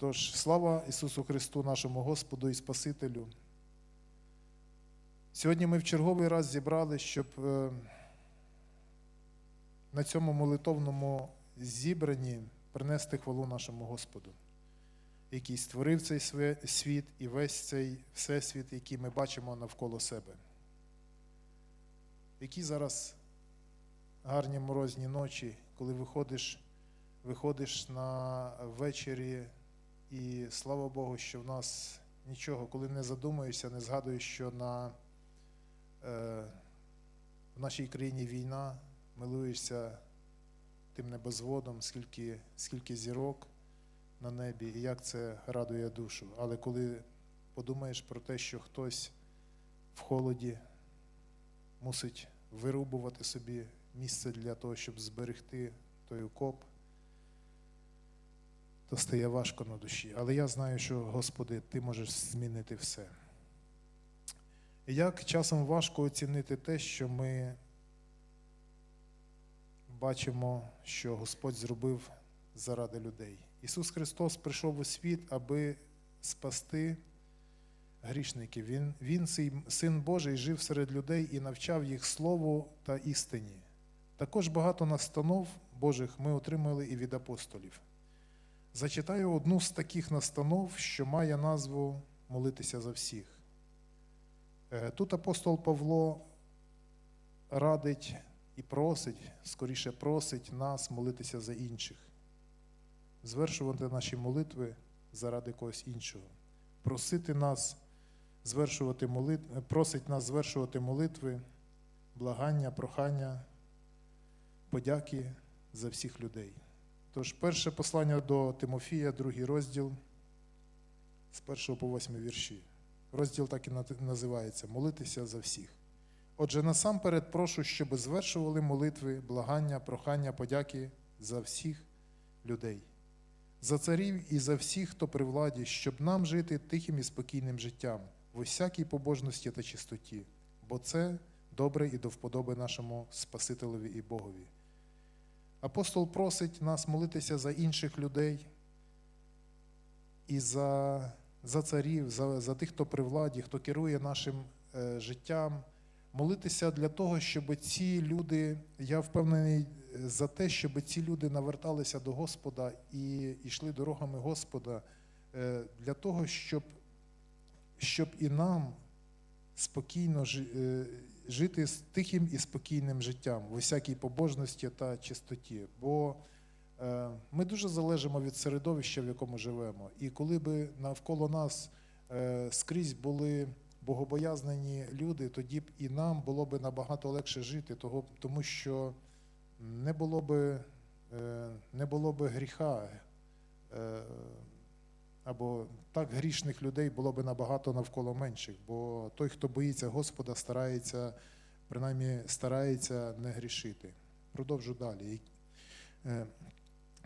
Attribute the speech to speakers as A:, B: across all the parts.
A: Тож, слава Ісусу Христу, нашому Господу і Спасителю. Сьогодні ми в черговий раз зібрали, щоб е, на цьому молитовному зібранні принести хвалу нашому Господу, який створив цей світ і весь цей всесвіт, який ми бачимо навколо себе. Які зараз гарні морозні ночі, коли виходиш, виходиш на ввечері, і слава Богу, що в нас нічого, коли не задумуєшся, не згадуєш, що на, е, в нашій країні війна, милуєшся тим небозводом, скільки, скільки зірок на небі, і як це радує душу. Але коли подумаєш про те, що хтось в холоді мусить вирубувати собі місце для того, щоб зберегти той окоп, то стає важко на душі. Але я знаю, що, Господи, Ти можеш змінити все. Як часом важко оцінити те, що ми бачимо, що Господь зробив заради людей. Ісус Христос прийшов у світ, аби спасти грішників. Він, він син- Божий, жив серед людей і навчав їх слову та істині. Також багато настанов Божих ми отримали і від апостолів. Зачитаю одну з таких настанов, що має назву молитися за всіх. Е, Тут апостол Павло радить і просить, скоріше просить нас молитися за інших, звершувати наші молитви заради когось іншого, просити нас звершувати молитви, просить нас звершувати молитви, благання, прохання, подяки за всіх людей. Тож, перше послання до Тимофія, другий розділ з першого по восьмий вірші. Розділ так і називається Молитися за всіх. Отже, насамперед прошу, щоб звершували молитви, благання, прохання, подяки за всіх людей, за царів і за всіх, хто при владі, щоб нам жити тихим і спокійним життям, в усякій побожності та чистоті, бо це добре і до вподоби нашому Спасителеві і Богові. Апостол просить нас молитися за інших людей і за, за царів, за, за тих, хто при владі, хто керує нашим е, життям. Молитися для того, щоб ці люди, я впевнений е, за те, щоб ці люди наверталися до Господа і йшли дорогами Господа, е, для того, щоб, щоб і нам спокійно е, жити з тихим і спокійним життям в усякій побожності та чистоті. Бо е, ми дуже залежимо від середовища, в якому живемо. І коли би навколо нас е, скрізь були богобоязнені люди, тоді б і нам було б набагато легше жити, тому що не було би, е, не було би гріха. Або так грішних людей було б набагато навколо менших, бо той, хто боїться Господа, старається, принаймні старається не грішити. Продовжу далі. Е,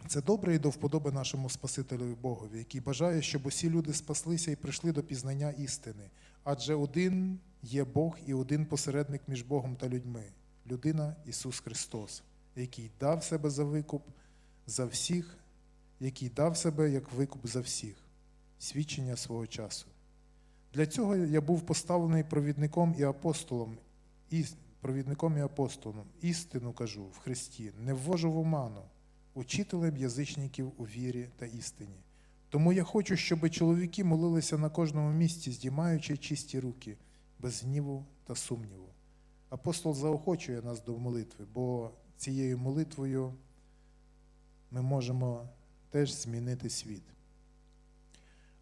A: Це добре і до вподоби нашому Спасителю Богові, який бажає, щоб усі люди спаслися і прийшли до пізнання істини. Адже один є Бог і один посередник між Богом та людьми людина Ісус Христос, який дав себе за викуп за всіх, який дав себе як викуп за всіх, свідчення свого часу. Для цього я був поставлений провідником і апостолом, і провідником і апостолом. Істину кажу в Христі, не ввожу в оману, учителем язичників у вірі та істині. Тому я хочу, щоб чоловіки молилися на кожному місці, здіймаючи чисті руки, без гніву та сумніву. Апостол заохочує нас до молитви, бо цією молитвою ми можемо теж змінити світ.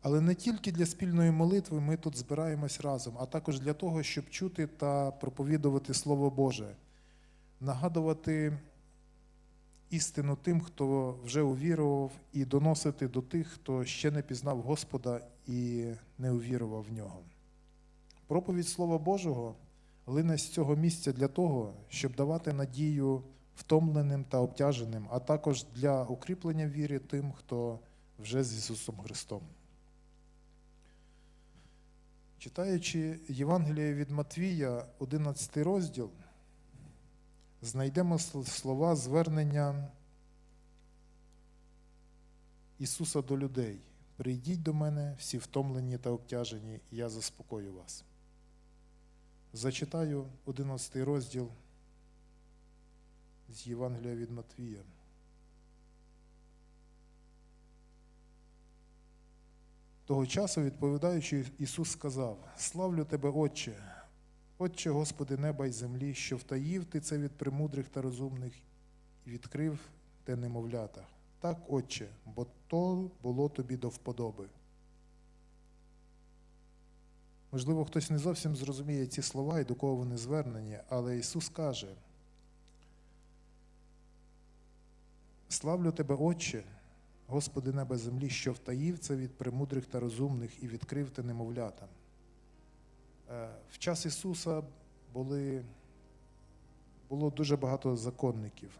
A: Але не тільки для спільної молитви ми тут збираємось разом, а також для того, щоб чути та проповідувати Слово Боже, нагадувати істину тим, хто вже увірував, і доносити до тих, хто ще не пізнав Господа і не увірував в нього. Проповідь Слова Божого лине з цього місця для того, щоб давати надію втомленим та обтяженим, а також для укріплення віри тим, хто вже з Ісусом Христом. Читаючи Євангеліє від Матвія, 11 розділ, знайдемо слова звернення Ісуса до людей. Прийдіть до мене, всі втомлені та обтяжені, і я заспокою вас. Зачитаю 11 розділ з Євангелія від Матвія. Того часу, відповідаючи, Ісус сказав: Славлю тебе, Отче, Отче, Господи неба й землі, що втаїв ти це від премудрих та розумних і відкрив те немовлята. Так, Отче, бо то було тобі до вподоби. Можливо, хтось не зовсім зрозуміє ці слова і до кого вони звернені, але Ісус каже: Славлю тебе, Отче, Господи неба землі, що втаїв це від премудрих та розумних і відкрив те немовлятам. Е, В час Ісуса були, було дуже багато законників,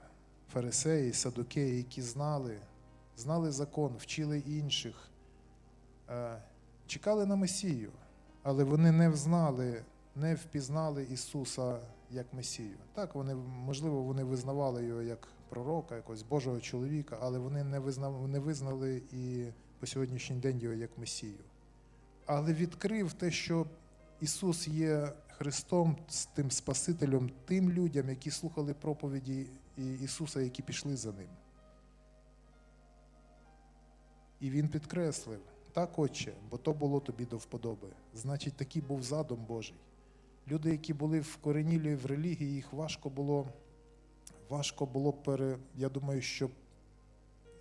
A: фарисеї, садукеї, які знали, знали закон, вчили інших, е, чекали на Месію, але вони не взнали, не впізнали Ісуса як Месію. Так, вони, можливо, вони визнавали його як пророка, якогось Божого чоловіка, але вони не визнали, не визнали і по сьогоднішній день його як Месію. Але відкрив те, що Ісус є Христом, тим Спасителем, тим людям, які слухали проповіді Ісуса, які пішли за ним. І Він підкреслив, так, Отче, бо то було тобі до вподоби. Значить, такий був задум Божий. Люди, які були вкоренілі в релігії, їх важко було, важко було пере, я думаю, що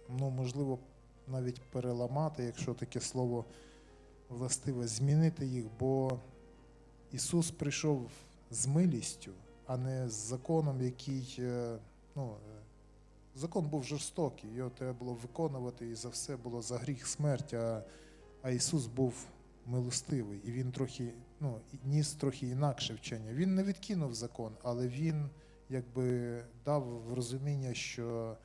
A: ну, можливо навіть переламати, якщо таке слово властиве, змінити їх, бо Ісус прийшов з милістю, а не з законом, який е, ну, е, закон був жорстокий, його треба було виконувати, і за все було за гріх смерть. А, а Ісус був милостивий, і Він трохи ну, ніс трохи інакше вчення. Він не відкинув закон, але Він якби дав розуміння, що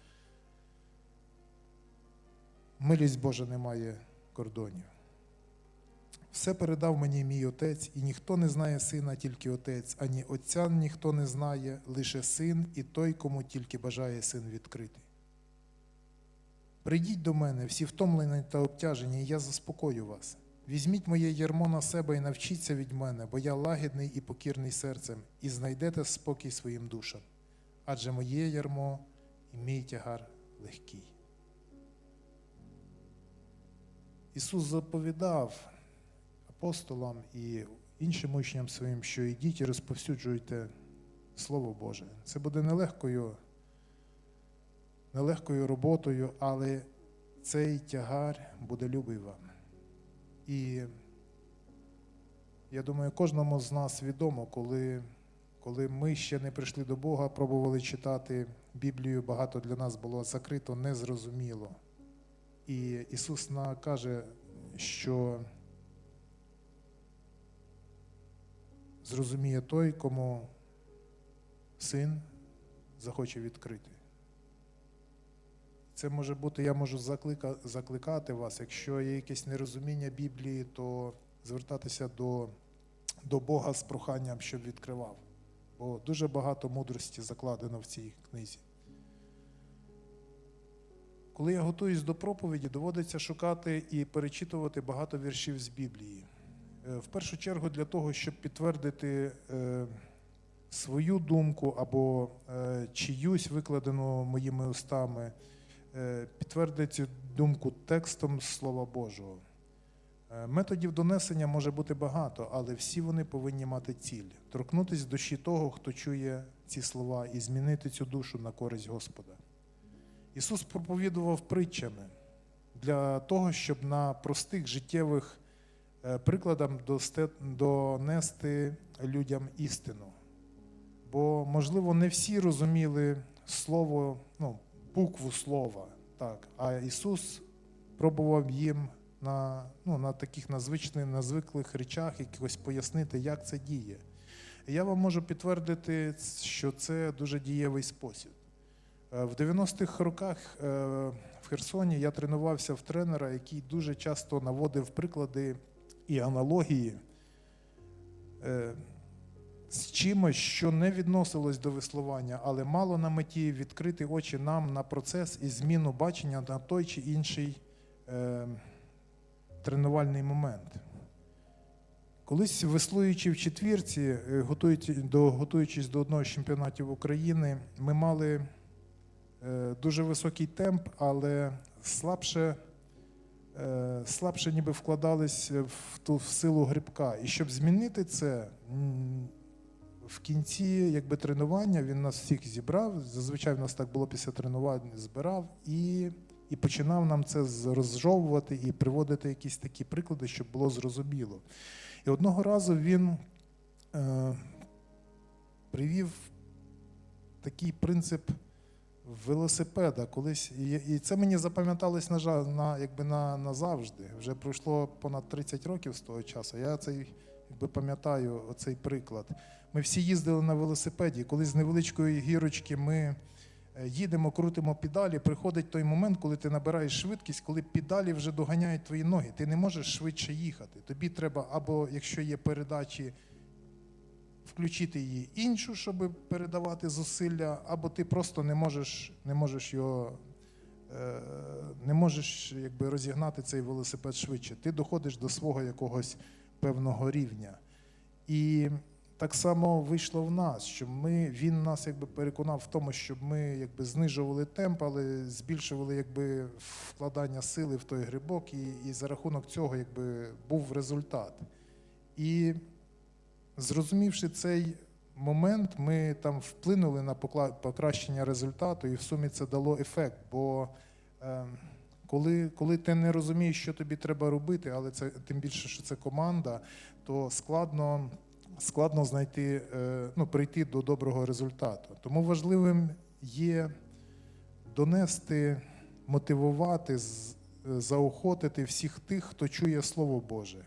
A: милість Божа не має кордонів. Все передав мені мій отець, і ніхто не знає сина, тільки отець, ані отця ніхто не знає, лише син і той, кому тільки бажає син відкрити. Прийдіть до мене, всі втомлені та обтяжені, і я заспокою вас. Візьміть моє ярмо на себе і навчіться від мене, бо я лагідний і покірний серцем, і знайдете спокій своїм душам. Адже моє ярмо і мій тягар легкий. Ісус заповідав апостолам і іншим учням своїм, що йдіть і розповсюджуйте Слово Боже. Це буде нелегкою, нелегкою роботою, але цей тягар буде любий вам. І я думаю, кожному з нас відомо, коли, коли ми ще не прийшли до Бога, пробували читати Біблію, багато для нас було закрито, незрозуміло. І Ісус каже, що зрозуміє той, кому син захоче відкрити. Це може бути, я можу заклика, закликати вас, якщо є якесь нерозуміння Біблії, то звертатися до, до Бога з проханням, щоб відкривав. Бо дуже багато мудрості закладено в цій книзі. Коли я готуюсь до проповіді, доводиться шукати і перечитувати багато віршів з Біблії. Е, В першу чергу для того, щоб підтвердити е, свою думку або е, чиюсь викладену моїми устами, е, підтвердити цю думку текстом Слова Божого. Е, Методів донесення може бути багато, але всі вони повинні мати ціль торкнутися душі того, хто чує ці слова, і змінити цю душу на користь Господа. Ісус проповідував притчами для того, щоб на простих життєвих е, прикладах донести людям істину. Бо, можливо, не всі розуміли слово, ну, букву слова, так, а Ісус пробував їм на, ну, на таких на на звиклих речах якось пояснити, як це діє. Я вам можу підтвердити, що це дуже дієвий спосіб. Е, В 90-х роках е, в Херсоні я тренувався в тренера, який дуже часто наводив приклади і аналогії е, з чимось, що не відносилось до веслування, але мало на меті відкрити очі нам на процес і зміну бачення на той чи інший е, тренувальний момент. Колись веслуючи в четвірці, е, готуючись до одного з чемпіонатів України, ми мали е, дуже високий темп, але слабше, е, слабше ніби вкладались в ту в силу грибка. І щоб змінити це, в кінці якби, тренування він нас всіх зібрав. Зазвичай в нас так було після тренувань, збирав і, і починав нам це розжовувати і приводити якісь такі приклади, щоб було зрозуміло. І одного разу він е, привів такий принцип велосипеда колись. І, це мені запам'яталось на, жа- на, якби на, назавжди. Вже пройшло понад 30 років з того часу. Я цей якби пам'ятаю оцей приклад. Ми всі їздили на велосипеді, коли з невеличкої гірочки ми е, їдемо, крутимо педалі, приходить той момент, коли ти набираєш швидкість, коли педалі вже доганяють твої ноги. Ти не можеш швидше їхати. Тобі треба, або якщо є передачі, включити її іншу, щоб передавати зусилля, або ти просто не можеш, не можеш його. е, Не можеш якби, розігнати цей велосипед швидше. Ти доходиш до свого якогось певного рівня. І так само вийшло в нас, що ми, він нас якби переконав в тому, щоб ми якби знижували темп, але збільшували якби вкладання сили в той грибок, і, і за рахунок цього якби був результат. І зрозумівши цей момент, ми там вплинули на покращення результату, і в сумі це дало ефект. Бо е, коли, коли ти не розумієш, що тобі треба робити, але це тим більше, що це команда, то складно, складно знайти, е, ну, прийти до доброго результату. Тому важливим є донести, мотивувати, е, заохотити всіх тих, хто чує Слово Боже.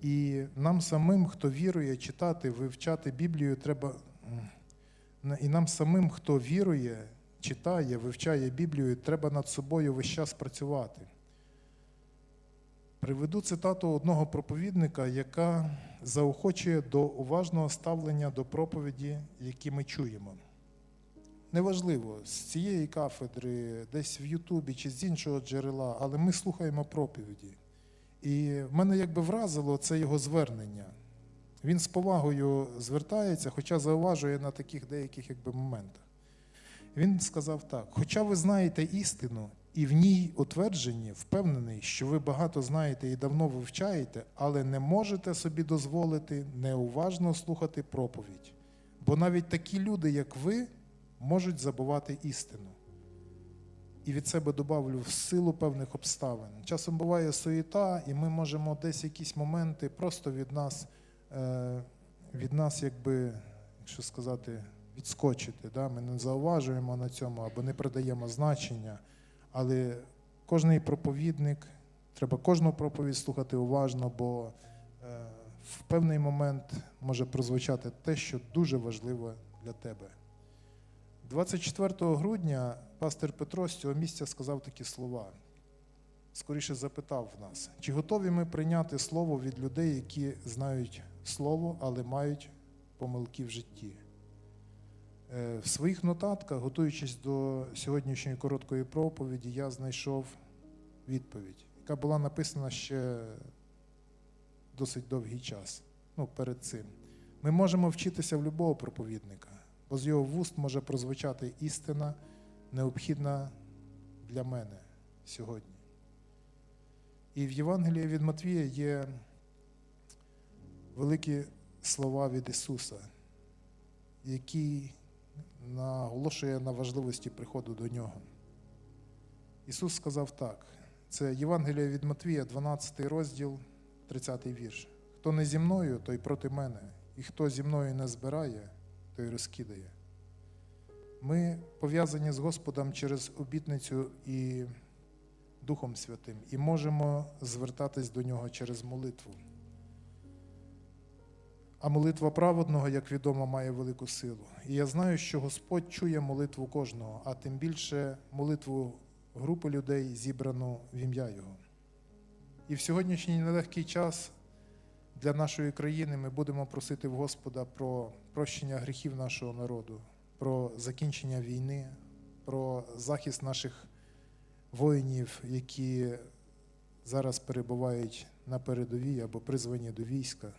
A: І нам самим, хто вірує, читати, вивчати Біблію, треба. І нам самим, хто вірує, читає, вивчає Біблію, треба над собою весь час працювати. Приведу цитату одного проповідника, яка заохочує до уважного ставлення до проповіді, які ми чуємо. Неважливо, з цієї кафедри, десь в Ютубі чи з іншого джерела, але ми слухаємо проповіді. І мене якби вразило це його звернення. Він з повагою звертається, хоча зауважує на таких деяких якби, моментах. Він сказав так: хоча ви знаєте істину і в ній утверджені, впевнений, що ви багато знаєте і давно вивчаєте, але не можете собі дозволити неуважно слухати проповідь. Бо навіть такі люди, як ви, можуть забувати істину. І від себе добавлю в силу певних обставин. Часом буває суєта, і ми можемо десь якісь моменти просто від нас, е, від нас, якби, якщо сказати, відскочити. Да? Ми не зауважуємо на цьому або не придаємо значення. Але кожний проповідник, треба кожну проповідь слухати уважно, бо е, в певний момент може прозвучати те, що дуже важливо для тебе. 24 грудня пастир Петро з цього місця сказав такі слова. Скоріше запитав в нас, чи готові ми прийняти слово від людей, які знають слово, але мають помилки в житті. Е, В своїх нотатках, готуючись до сьогоднішньої короткої проповіді, я знайшов відповідь, яка була написана ще досить довгий час. Ну, перед цим. Ми можемо вчитися в любого проповідника, бо з його вуст може прозвучати істина, необхідна для мене сьогодні. І в Євангелії від Матвія є великі слова від Ісуса, які наголошує на важливості приходу до Нього. Ісус сказав так: це Євангелія від Матвія, 12 розділ, 30 вірш. Хто не зі мною, той проти мене, і хто зі мною не збирає, той розкидає. Ми пов'язані з Господом через обітницю і Духом Святим і можемо звертатись до Нього через молитву. А молитва праведного, як відомо, має велику силу. І я знаю, що Господь чує молитву кожного, а тим більше молитву групи людей, зібрану в ім'я Його. І в сьогоднішній нелегкий час для нашої країни ми будемо просити в Господа про прощення гріхів нашого народу, про закінчення війни, про захист наших воїнів, які зараз перебувають на передовій або призвані до війська,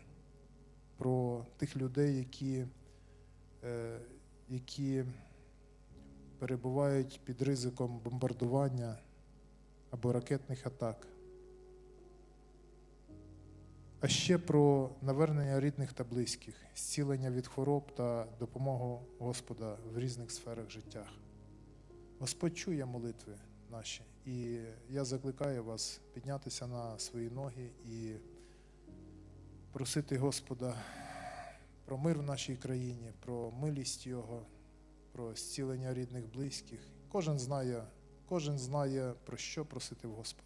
A: про тих людей, які, е, які перебувають під ризиком бомбардування або ракетних атак. А ще про навернення рідних та близьких, зцілення від хвороб та допомогу Господа в різних сферах життя. Господь чує молитви наші, і я закликаю вас піднятися на свої ноги і просити Господа про мир в нашій країні, про милість Його, про зцілення рідних близьких. Кожен знає, кожен знає про що просити в Господа.